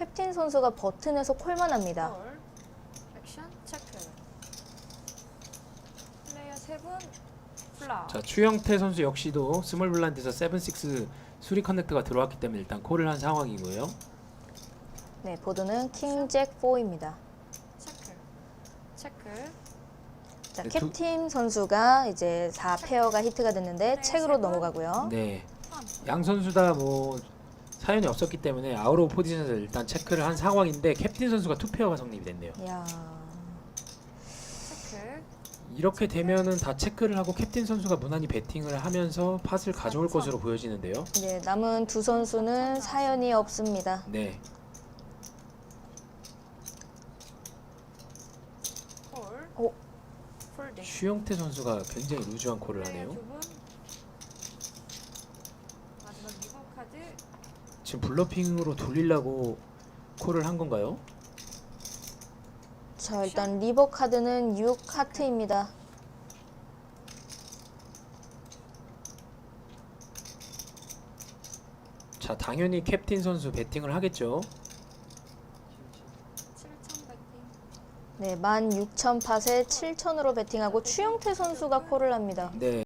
캡틴 선수가 버튼에서 콜만 합니다. 콜. 액션 체크. 플레이어 세분 플라. 자 추영태 선수 역시도 스몰 블라인드에서 7-6 수리 커넥트가 들어왔기 때문에 일단 콜을 한 상황이고요. 네, 보드는 킹잭 4입니다. 체크. 체크. 자, 네, 두- 캡틴 선수가 이제 4페어가 히트가 됐는데 책으로 넘어가고요. 네, 한. 양 선수 다 뭐 사연이 없었기 때문에 오브 포지션을 일단 체크를 한 상황인데 캡틴 선수가 투 페어가 성립이 됐네요. 체크. 이렇게 되면은 다 체크를 하고 캡틴 선수가 무난히 배팅을 하면서 팟을 가져올 것으로 보여지는데요. 네, 남은 두 선수는 사연이 없습니다. 네, 콜. 오. 폴딩. 추영태 선수가 굉장히 루즈한 콜을 플레이어 하네요. 두 분. 마지막 리본 카드. 지금 블러핑으로 돌리려고 콜을 한 건가요? 자, 일단 리버 카드는 6 하트입니다. 자, 당연히 캡틴 선수 배팅을 하겠죠. 7천 배팅. 네, 16,000팟에 7,000으로 베팅하고 추영태 선수가 콜을 합니다. 네.